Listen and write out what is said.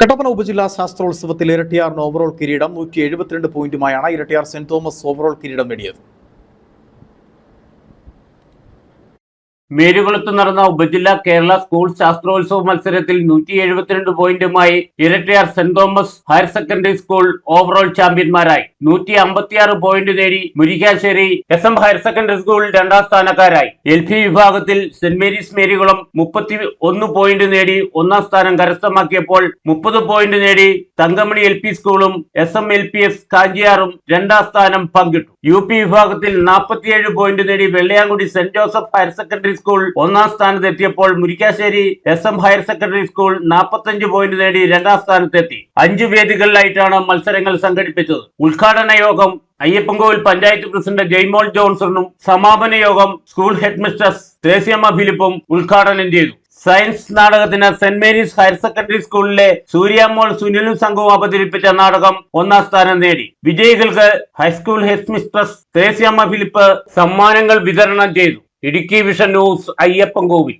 കട്ടപ്പന ഉപജില്ലാ ശാസ്ത്രോത്സവത്തിൽ ഇരട്ടിയാറിന് ഓവറോൾ കിരീടം നൂറ്റി എഴുപത്തിരണ്ട് പോയിന്റുമായാണ് ഇരട്ടിയാർ സെന്റ് തോമസ് ഓവറോൾ കിരീടം നേടിയത്. മേരുകുളത്ത് നടന്ന ഉപജില്ലാ കേരള സ്കൂൾ ശാസ്ത്രോത്സവ മത്സരത്തിൽ നൂറ്റി എഴുപത്തിരണ്ട് പോയിന്റുമായി Erattayar Saint Thomas higher secondary school overall ചാമ്പ്യന്മാരായി. നൂറ്റി അമ്പത്തിയാറ് പോയിന്റ് നേടി Murickassery S M higher secondary school രണ്ടാം സ്ഥാനക്കാരായി. എൽ പി വിഭാഗത്തിൽ സെന്റ് മേരീസ് മേരികുളം മുപ്പത്തി ഒന്ന് പോയിന്റ് നേടി ഒന്നാം സ്ഥാനം കരസ്ഥമാക്കിയപ്പോൾ മുപ്പത് പോയിന്റ് നേടി തങ്കമണി എൽ പി സ്കൂളും S M L P S കാഞ്ചിയാറും രണ്ടാം സ്ഥാനം പങ്കിട്ടു. യു പി വിഭാഗത്തിൽ നാൽപ്പത്തിയേഴ് പോയിന്റ് നേടി Vellayamkudi saint Joseph higher secondary school ഒന്നാം സ്ഥാനത്തെത്തിയപ്പോൾ Murickassery S M higher secondary school നാൽപ്പത്തഞ്ച് പോയിന്റ് നേടി രണ്ടാം സ്ഥാനത്തെത്തി. അഞ്ചു വേദികളിലായിട്ടാണ് മത്സരങ്ങൾ സംഘടിപ്പിച്ചത്. ഉദ്ഘാടന യോഗം അയ്യപ്പൻകോവിൽ പഞ്ചായത്ത് പ്രസിഡന്റ് ജയ്മോൾ ജോൺസണും സമാപന യോഗം സ്കൂൾ ഹെഡ് മിസ്റ്റർസ് ത്രേസ്യമ്മ ഫിലിപ്പും ഉദ്ഘാടനം ചെയ്തു. സയൻസ് നാടകത്തിന് സെന്റ് മേരീസ് ഹയർ സെക്കൻഡറി സ്കൂളിലെ സൂര്യാമോൾ സുനിലും സംഘവും അവതരിപ്പിച്ച നാടകം ഒന്നാം സ്ഥാനം നേടി. വിജയികൾക്ക് high school headmistress Thresiamma Philip സമ്മാനങ്ങൾ വിതരണം ചെയ്തു. Idukki vision news Ayyappancoil